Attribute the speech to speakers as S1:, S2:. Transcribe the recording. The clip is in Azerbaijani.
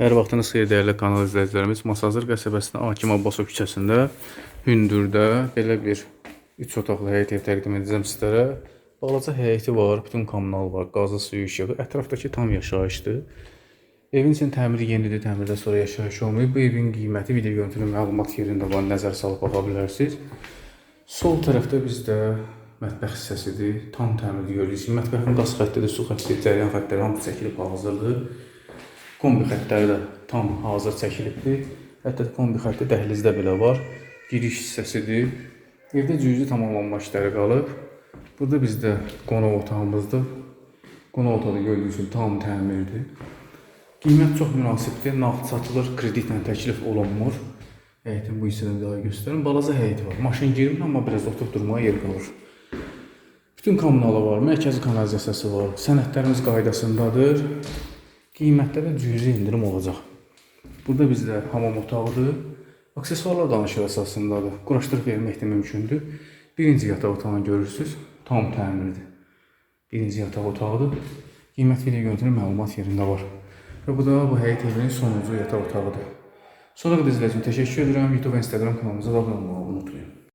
S1: Hər vaxtınız xeyir dəyərli kanal izləyicilərimiz. Masazır qəsəbəsində Hakim Abbasov küçəsində hündürdə belə bir 3 otaqlı həyət ev təqdim edəcəm sizlərə. Balaca həyəti var, bütün kommunal var, qazı, suyu, işığı. Ətrafdakı tam yaşayışdır. Evin için təmiri yenidir, təmirdən sonra yaşayış olmayıb. Bu evin qiyməti video görüntülü məlumat yerində var, nəzər salıb baxa bilərsiniz. Sol tərəfdə bizdə mətbəx hissəsidir. Tam təmirli görürsünüz. Mətbəxin qaz xəttidir, su xəttidir, cəryan xəttləri hamısı çəkilib hazırdır. Kombi xəttləri də tam hazır çəkilibdir. Hətta kombi xətti dəhlizdə belə var. Giriş hissəsidir. Evdə cüzi tamamlanma işləri qalıb. Burada bizdə qonaq otağımızdır. Qonaq otağı gördüyünüz kimi tam təmirdir. Qiymət çox münasibdir. Nağd satılır, kreditlə təklif olunmur. Həyətin bu hissəsini daha göstərim. Balaca həyəti var. Maşın girmir, amma biraz oturub durmağa yer qalır. Bütün kommunalı var, mərkəzi kanalizasiyası var. Sənədlərimiz qaydasındadır. Qiymətdə də cüzi indirim olacaq. Burada bizdə hamam otağıdır. Aksesuarlar danışıq əsasındadır. Quraşdırıb vermək də mümkündür. Birinci yataq otağını görürsüz. Tam təmirlidir. Birinci yataq otağıdır. Qiymət video görüntülü məlumat yerində var. Və bu da bu həyət evinin sonuncu yataq otağıdır. Sonra da üçün təşəkkür edirəm. YouTube və Instagram kanalımıza da abunə olmağı unutmayın.